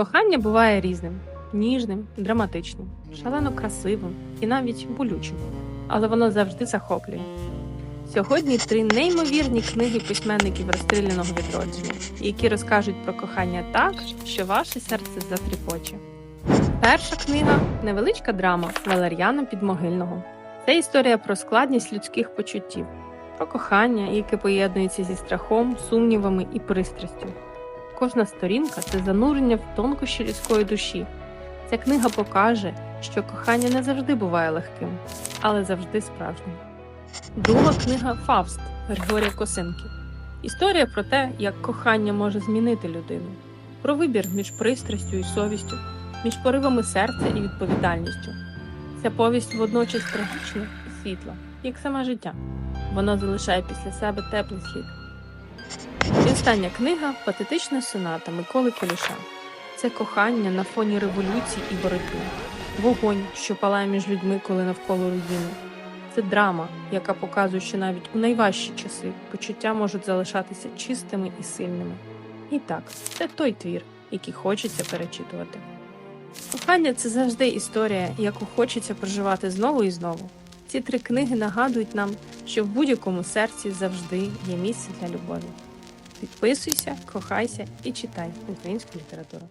Кохання буває різним: ніжним, драматичним, шалено красивим і навіть болючим, але воно завжди захоплює. Сьогодні три неймовірні книги письменників розстріляного відродження, які розкажуть про кохання так, що ваше серце затріпоче. Перша книга невеличка драма Валер'яна Підмогильного. Це історія про складність людських почуттів, про кохання, яке поєднується зі страхом, сумнівами і пристрастю. Кожна сторінка це занурення в тонкощі людської душі. Ця книга покаже, що кохання не завжди буває легким, але завжди справжнім. Друга книга Фавст Григорія Косинки. Історія про те, як кохання може змінити людину, про вибір між пристрастю і совістю, між поривами серця і відповідальністю. Ця повість водночас трагічна і світла, як саме життя. Вона залишає після себе теплий слід. Остання книга Патетична соната Миколи Коліша. Це кохання на фоні революцій і боротьби, вогонь, що палає між людьми, коли навколо руїни. Це драма, яка показує, що навіть у найважчі часи почуття можуть залишатися чистими і сильними. І так, це той твір, який хочеться перечитувати. Кохання це завжди історія, яку хочеться проживати знову і знову. Ці три книги нагадують нам, що в будь-якому серці завжди є місце для любові. Підписуйся, кохайся і читай українську літературу.